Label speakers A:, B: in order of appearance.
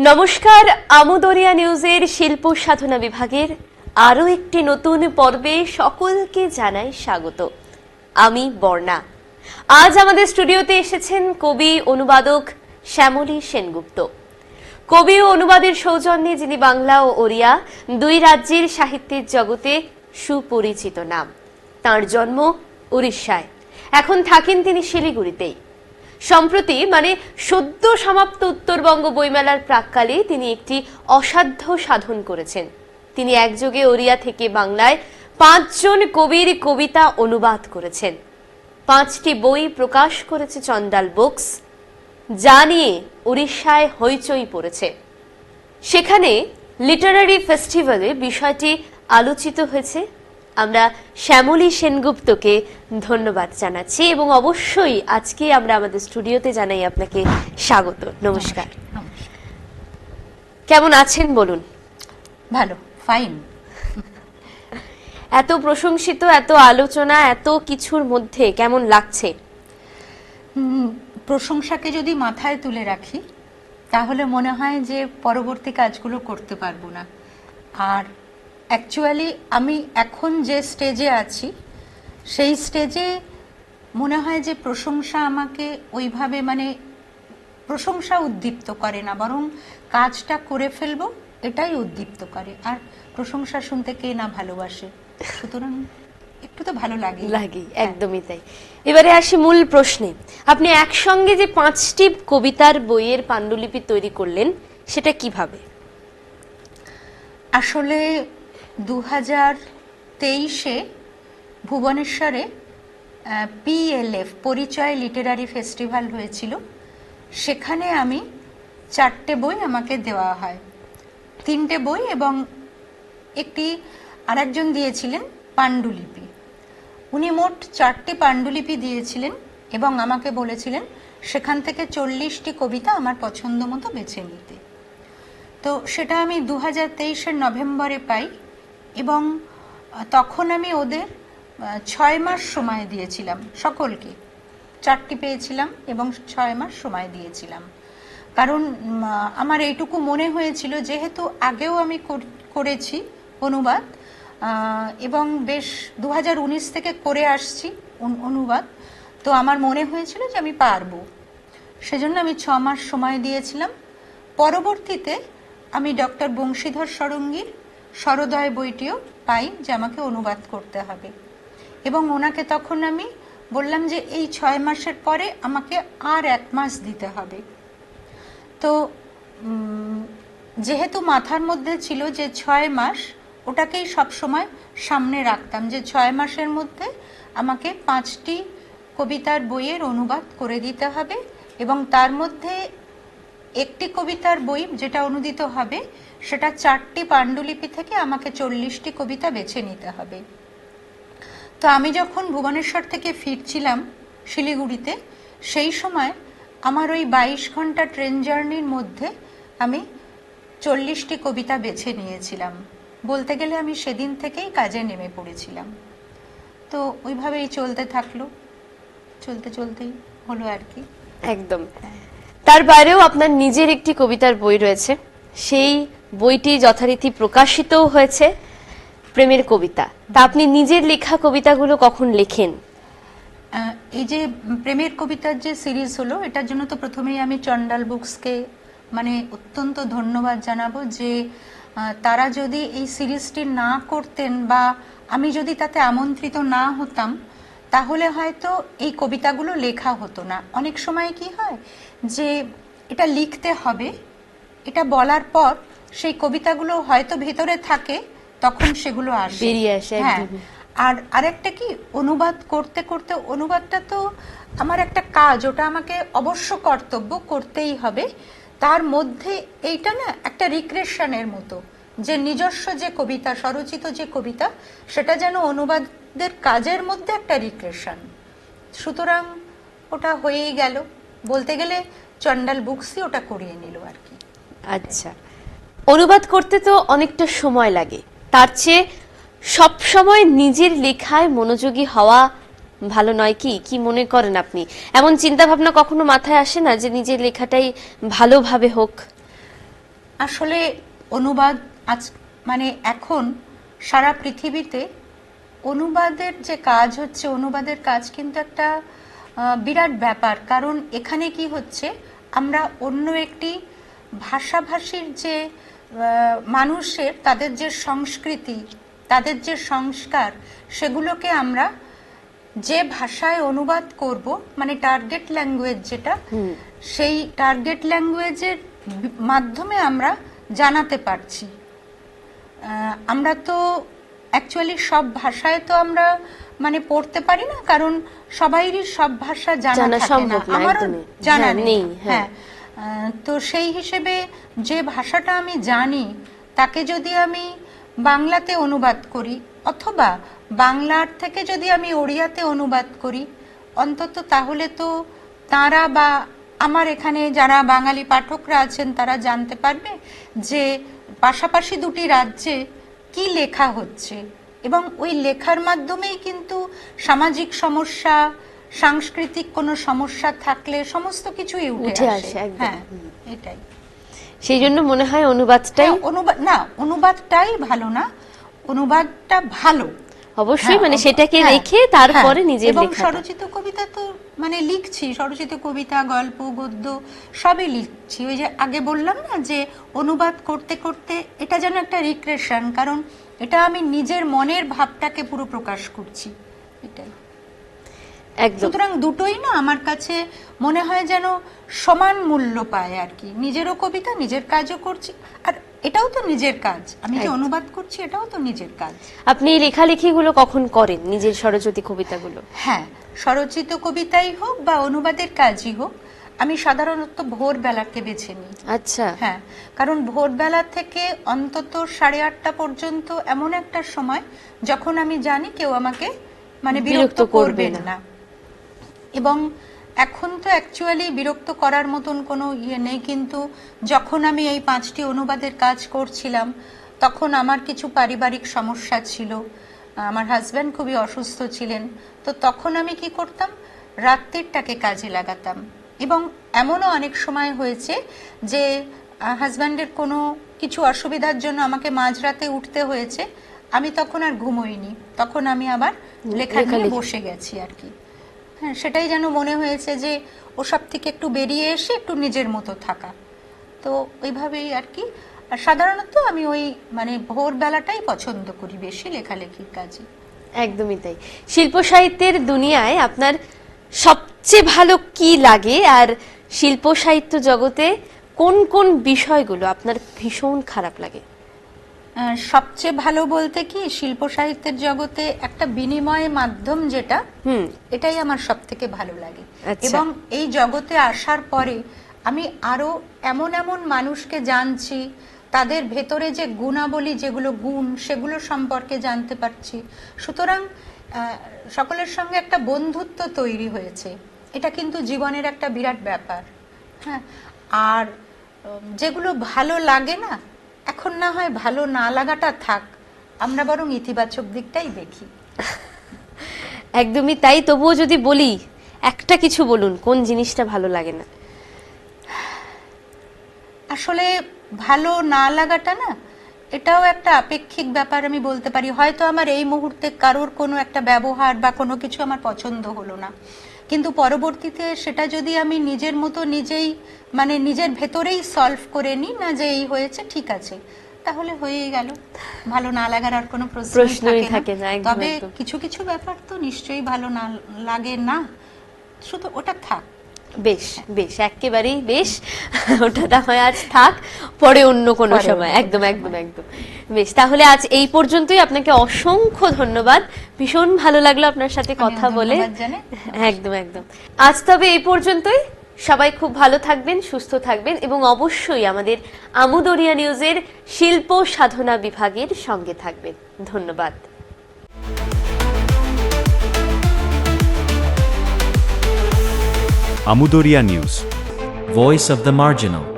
A: নমস্কার, আমোদরিয়া নিউজের শিল্প সাধনা বিভাগের আরও একটি নতুন পর্বে সকলকে জানাই স্বাগত। আমি বর্ণা। আজ আমাদের স্টুডিওতে এসেছেন কবি অনুবাদক শ্যামলী সেনগুপ্ত। কবি ও অনুবাদের সৌজন্যে যিনি বাংলা ও ওড়িয়া দুই রাজ্যের সাহিত্যের জগতে সুপরিচিত নাম। তার জন্ম উড়িষ্যায়। এখন থাকেন তিনি শিলিগুড়িতেই। সম্প্রতি মানে সদ্য সমাপ্ত উত্তরবঙ্গ বইমেলার প্রাককালে তিনি একটি অসাধ্য সাধন করেছেন। তিনি একযোগে ওড়িয়া থেকে বাংলায় পাঁচজন কবির কবিতা অনুবাদ করেছেন। পাঁচটি বই প্রকাশ করেছে চন্ডাল বুকস, যা নিয়ে উড়িষ্যায় হইচই পড়েছে। সেখানে লিটারারি ফেস্টিভ্যালে বিষয়টি আলোচিত হয়েছে। আমরা শ্যামলী সেনগুপ্তকে ধন্যবাদ জানাচ্ছি এবং অবশ্যই আজকে আমরা আমাদের স্টুডিওতে জানাই আপনাকে স্বাগত। নমস্কার। কেমন আছেন বলুন?
B: ভালো ফাইন।
A: এত প্রশংসিত এত আলোচনা এত কিছুর মধ্যে কেমন লাগছে?
B: প্রশংসাকে যদি মাথায় তুলে রাখি তাহলে মনে হয় যে পরবর্তী কাজগুলো করতে পারব না। আর অ্যাকচুয়ালি আমি এখন যে স্টেজে আছি সেই স্টেজে মনে হয় যে প্রশংসা আমাকে ওইভাবে মানে প্রশংসা উদ্দীপ্ত করে না বরং কাজটা করে ফেলব এটাই উদ্দীপ্ত করে। আর প্রশংসা শুনতে কে না ভালোবাসে? সুতরাং একটু তো ভালো লাগে।
A: লাগে একদমই তাই। এবারে আসি মূল প্রশ্নে। আপনি একসঙ্গে যে পাঁচটি কবিতার বইয়ের পাণ্ডুলিপি তৈরি করলেন সেটা কীভাবে?
B: আসলে দু হাজার তেইশে ভুবনেশ্বরে পিএলএফ পরিচয় লিটারারি ফেস্টিভ্যাল হয়েছিল। সেখানে আমি চারটে বই আমাকে দেওয়া হয়। তিনটে বই এবং একটি আরেকজন দিয়েছিলেন পাণ্ডুলিপি। উনি মোট চারটি পাণ্ডুলিপি দিয়েছিলেন এবং আমাকে বলেছিলেন, সেখান থেকে চল্লিশটি কবিতা আমার পছন্দ মতো বেছে নিতে। তো সেটা আমি দু হাজার তেইশের নভেম্বরে পাই। এবং তখন আমি ওদের ছয় মাস সময় দিয়েছিলাম সকলকে। চারটি পেয়েছিলাম এবং ছয় মাস সময় দিয়েছিলাম। কারণ আমার এইটুকু মনে হয়েছিল যেহেতু আগেও আমি করেছি অনুবাদ এবং বেশ দু হাজার উনিশ থেকে করে আসছি অনুবাদ, তো আমার মনে হয়েছিল যে আমি পারব। সেজন্য আমি ছ মাস সময় দিয়েছিলাম। পরবর্তীতে আমি ডক্টর বংশীধর সরঙ্গীর সরোদয় বইটিও পাই যে আমাকে অনুবাদ করতে হবে। এবং ওনাকে তখন আমি বললাম যে এই ছয় মাসের পরে আমাকে আর এক মাস দিতে হবে। তো যেহেতু মাথার মধ্যে ছিল যে ছয় মাস, ওটাকেই সব সময় সামনে রাখতাম যে ছয় মাসের মধ্যে আমাকে পাঁচটি কবিতার বইয়ের অনুবাদ করে দিতে হবে এবং তার মধ্যে একটি কবিতার বই যেটা অনুদিত হবে সেটা চারটি পাণ্ডুলিপি থেকে আমাকে চল্লিশটি কবিতা বেছে নিতে হবে। তো আমি যখন ভুবনেশ্বর থেকে ফিরছিলাম শিলিগুড়িতে সেই সময় আমার ওই বাইশ ঘণ্টা ট্রেন জার্নির মধ্যে আমি চল্লিশটি কবিতা বেছে নিয়েছিলাম। বলতে গেলে আমি সেদিন থেকেই কাজে নেমে পড়েছিলাম। তো ওইভাবেই চলতে থাকল। চলতে চলতেই হলো আর কি।
A: একদম। তার বাইরেও আপনার নিজের একটি কবিতার বই রয়েছে। সেই বইটি যথারীতি প্রকাশিতও হয়েছে, প্রেমের কবিতা। তা আপনি নিজের লেখা কবিতাগুলো কখন লেখেন?
B: এই যে প্রেমের কবিতার যে সিরিজ হলো, এটার জন্য তো প্রথমেই আমি চন্ডাল বুকসকে মানে অত্যন্ত ধন্যবাদ জানাব যে তারা যদি এই সিরিজটি না করতেন বা আমি যদি তাতে আমন্ত্রিত না হতাম, তাহলে হয়তো এই কবিতাগুলো লেখা হতো না। অনেক সময় কি হয় যে এটা লিখতে হবে এটা বলার পর সেই কবিতাগুলো হয়তো ভেতরে থাকে তখন সেগুলো আসে।
A: বেরিয়ে আসে
B: হ্যাঁ। আর আরেকটা কি অনুবাদ করতে করতে অনুবাদটা তো আমার একটা কাজ ওটা আমাকে অবশ্য কর্তব্য করতেই হবে। তার মধ্যে এইটা না একটা রিক্রেশনের মতো যে নিজস্ব যে কবিতা স্বরচিত যে কবিতা সেটা যেন অনুবাদের কাজের মধ্যে একটা রিক্রেশন। সুতরাং ওটা হয়েই গেল। বলতে গেলে চন্ডাল বুকসই ওটা করিয়ে নিল আর কি।
A: আচ্ছা। অনুবাদ করতে তো অনেকটা সময় লাগে। তার চেয়ে সব সময় নিজের লেখায় মনোযোগী হওয়া ভালো নয় কি? কি মনে করেন আপনি? এমন চিন্তা ভাবনা কখনো মাথায় আসে না যে নিজের লেখাটাই ভালোভাবে হোক?
B: আসলে অনুবাদ আজ মানে এখন সারা পৃথিবীতে অনুবাদের যে কাজ হচ্ছে অনুবাদের কাজ কিন্তু একটা বিরাট ব্যাপার। কারণ এখানে কি হচ্ছে আমরা অন্য একটি ভাষাভাষীর যে মানুষের তাদের যে সংস্কৃতি তাদের যে সংস্কার সেগুলোকে আমরা যে ভাষায় অনুবাদ করব মানে টার্গেট ল্যাঙ্গুয়েজ যেটা সেই টার্গেট ল্যাঙ্গুয়েজের মাধ্যমে আমরা জানাতে পারছি। আমরা তো অ্যাকচুয়ালি সব ভাষায় তো আমরা মানে পড়তে পারি না কারণ সবাইরই সব ভাষা জানা থাকে না আমারও। জানা
A: হ্যাঁ,
B: নেই
A: নেই, হ্যাঁ।
B: হ্যাঁ তো সেই হিসেবে যে ভাষাটা আমি জানি তাকে যদি আমি বাংলাতে অনুবাদ করি অথবা বাংলার থেকে যদি আমি ওড়িয়াতে অনুবাদ করি অন্তত তাহলে তো তারা বা আমার এখানে যারা বাঙালি পাঠকরা আছেন তারা জানতে পারবে যে পাশাপাশি দুটি রাজ্যে কি লেখা হচ্ছে এবং ওই লেখার মাধ্যমেই কিন্তু সামাজিক সমস্যা সাংস্কৃতিক কোনো সমস্যা থাকলে সমস্ত কিছুই উঠে আসে। হ্যাঁ এটাই।
A: সেই জন্য মনে হয় অনুবাদটাই
B: হ্যাঁ, অনুবাদ না অনুবাদটাই ভালো না অনুবাদটা ভালো।
A: অবশ্যই
B: হ্যাঁ,
A: মানে সেটাকে
B: হ্যাঁ,
A: রেখে তারপরে নিজের
B: এবং স্বরচিত কবিতা তো মানে লিখছি স্বরচিত কবিতা গল্প গদ্য সবই লিখছি। ওই যে আগে বললাম না যে অনুবাদ করতে করতে এটা যেন একটা রিক্রেশন কারণ এটা আমি নিজের মনের ভাবটাকে পুরো প্রকাশ করছি এটাই। সুতরাং দুটোই না আমার কাছে মনে হয় যেন সমান মূল্য পায় আর কি। নিজেরও কবিতা নিজের কাজও করছি। আর এটাও তো নিজের কাজ। আমি যে অনুবাদ করছি এটাও তো নিজের কাজ।
A: আপনি এই লেখালেখিগুলো কখন করেন নিজের স্বরচিত কবিতাগুলো?
B: হ্যাঁ স্বরচিত কবিতাই হোক বা অনুবাদের কাজই হোক আমি সাধারণত ভোরবেলাকে বেছে নিই।
A: আচ্ছা।
B: হ্যাঁ কারণ ভোরবেলা থেকে অন্তত সাড়ে আটটা পর্যন্ত এমন একটা সময় যখন আমি জানি কেউ আমাকে মানে
A: বিরক্ত
B: বিরক্ত
A: করবে
B: করবে
A: না।
B: না। এবং এখন তো অ্যাকচুয়ালি বিরক্ত করার মতন কোনো ইয়ে নেই কিন্তু যখন আমি এই পাঁচটি অনুবাদের কাজ করছিলাম তখন আমার কিছু পারিবারিক সমস্যা ছিল। আমার হাজব্যান্ড খুবই অসুস্থ ছিলেন তো তখন আমি কি করতাম? রাত্রিরটাকে কাজে লাগাতাম। এবং এমনও অনেক সময় হয়েছে যে হাজব্যান্ডের কোনো কিছু অসুবিধার জন্য আমাকে মাঝরাতে উঠতে হয়েছে আমি তখন আর ঘুমোইনি। তখন আমি আবার লেখা নিয়ে বসে গেছি আর কি। হ্যাঁ সেটাই যেন মনে হয়েছে যে ওসব থেকে একটু বেরিয়ে এসে একটু নিজের মতো থাকা। তো ওইভাবেই আর কি। আর সাধারণত আমি ওই মানে ভোরবেলাটাই পছন্দ করি বেশি লেখালেখির কাজে।
A: একদমই তাই। শিল্প সাহিত্যের দুনিয়ায় আপনার সবচেয়ে ভালো কি লাগে? আর শিল্প সাহিত্য জগতে কোন কোন বিষয়গুলো আপনার ভীষণ খারাপ লাগে?
B: সবচেয়ে ভালো বলতে কি শিল্প সাহিত্যের জগতে একটা বিনিময় মাধ্যম যেটা
A: হুম।
B: এটাই আমার সব থেকে ভালো লাগে।
A: আচ্ছা।
B: এবং এই জগতে আসার পরে আমি আরও এমন এমন মানুষকে জানছি তাদের ভেতরে যে গুণাবলী যেগুলো গুণ সেগুলো সম্পর্কে জানতে পারছি। সুতরাং সকলের সঙ্গে একটা বন্ধুত্ব তৈরি হয়েছে। এটা কিন্তু জীবনের একটা বিরাট ব্যাপার। হ্যাঁ আর যেগুলো ভালো লাগে না এখন না হয় ভালো না লাগাটা থাক আমরা বরং ইতিবাচক দিকটাই দেখি।
A: একদমই তাই তবুও যদি বলি একটা কিছু বলুন কোন জিনিসটা ভালো লাগে না?
B: আসলে ভালো না লাগাটা না এটাও একটা আপেক্ষিক ব্যাপার আমি বলতে পারি। হয়তো আমার এই মুহূর্তে কারোর কোনো একটা ব্যবহার বা কোনো কিছু আমার পছন্দ হলো না। কিন্তু পরবর্তীতে সেটা যদি আমি নিজের মতো নিজেই মানে নিজের ভেতরেই সলভ করে নিই না যে এই হয়েছে ঠিক আছে। তাহলে হয়েই গেল। ভালো না লাগার আর কোনো
A: প্রশ্নই থাকে না।
B: তবে কিছু কিছু ব্যাপার তো নিশ্চয়ই ভালো না লাগে না। শুধু ওটা থাক।
A: বেশ বেশ একেবারেই বেশ। ওটা হয় আজ থাক পরে অন্য কোনো সময়। একদম একদম একদম। বেশ তাহলে আজ এই পর্যন্তই। আপনাকে অসংখ্য ধন্যবাদ। ভীষণ ভালো লাগল আপনার সাথে কথা বলে। একদম একদম। আজ তবে এই পর্যন্তই। সবাই খুব ভালো থাকবেন সুস্থ থাকবেন এবং অবশ্যই আমাদের আমুদরিয়া নিউজের শিল্প সাধনা বিভাগের সঙ্গে থাকবেন। ধন্যবাদ।
C: Amudoria News.
D: Voice of the Marginal.